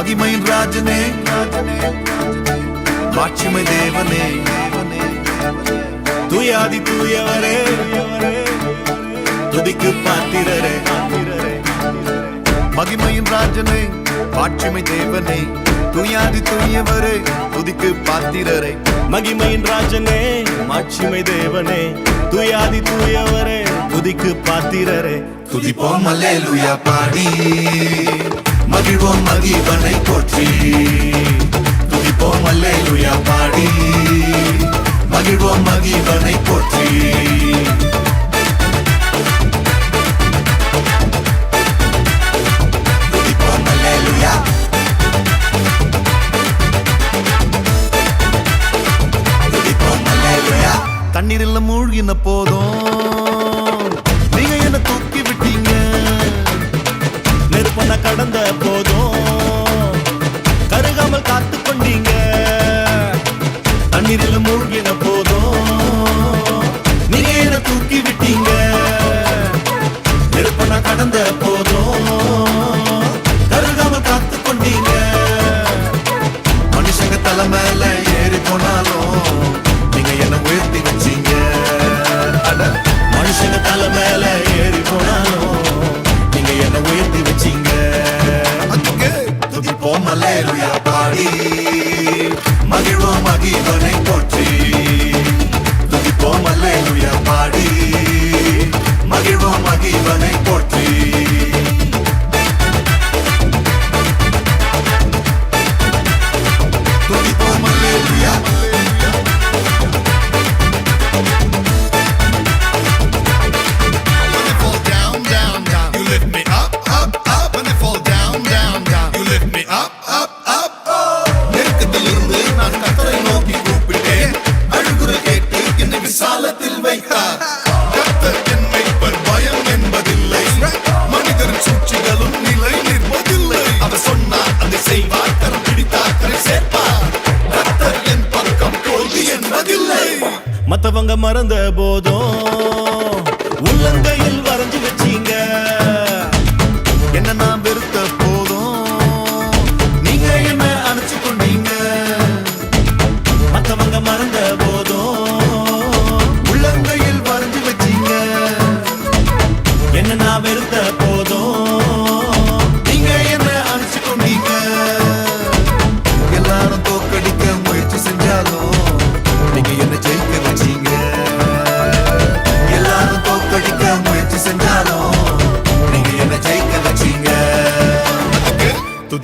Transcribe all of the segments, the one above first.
மகிமையின் ராஜனே. மாட்சிமை தேவனே. தூயாதி தூயவரே. துதிக்கு பாத்திரரே. மகிமையின் ராஜனே. மாட்சிமை தேவனே. துயாதி துணியவரே துதிக்கு பாத்திரரே. மகிமையின் ராஜனே. மாட்சிமை தேவனே. துயாதி தூயவரே. துதிக்கு பாத்திரரே. துதிப்போம் அல்லேலுயா பாடி. மகிழ்வோம் மகிவனை போற்றி. துதிப்போம் அல்லேலுயா பாடி. மகிழ்வோம் மகிவனை போற்றி. தண்ணீரில் மூழ்கின போ பார்த்து கொண்டீங்க தண்ணீரில் மூழ்கின போதும். நீங்க என்ன தூக்கி விட்டீங்க. நெருப்பன கடந்த போதும். கருகாம காத்து கொண்டீங்க மனுஷங்க தலை மேல ஏறி போனாலும் மகிழ்வோம் போற்றி துதிப்போம் அல்லேலுயா பாடி மகிழ்வோம் மகிழ்வனை போற்றி துதிப்போம் அல்லேலுயா மத்தவங்க மறந்த போதும். உள்ளங்கையில் வரைஞ்சு வச்சீங்க.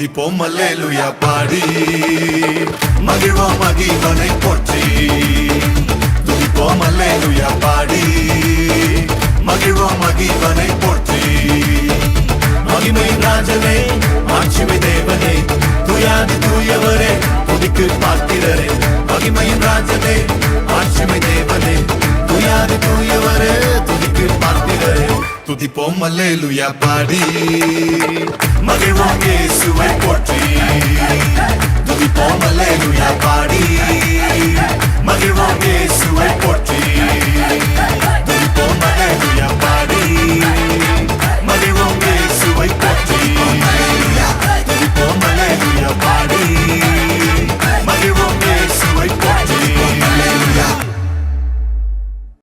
துதிப்போம் அல்லேலுயா பாடி. மகிழ்வோம் மகிழ்வனை போற்றி. துதிப்போம் அல்லேலுயா பாடி. மகிழ்வோம் மகிழ்வனை போற்றி. மகிமை ராஜனே மாட்சிமை தேவனே துயாதி தூயவரே துதிக்கு பார்க்கிறரே மகிமையின் ராஜனே மாட்சிமை தேவனே துயாதி தூயவரே துதிக்கு பார்க்கிறரே துதிப்போம் அல்லேலுயா பாடி. மகிழ்வோம் இயேசுவை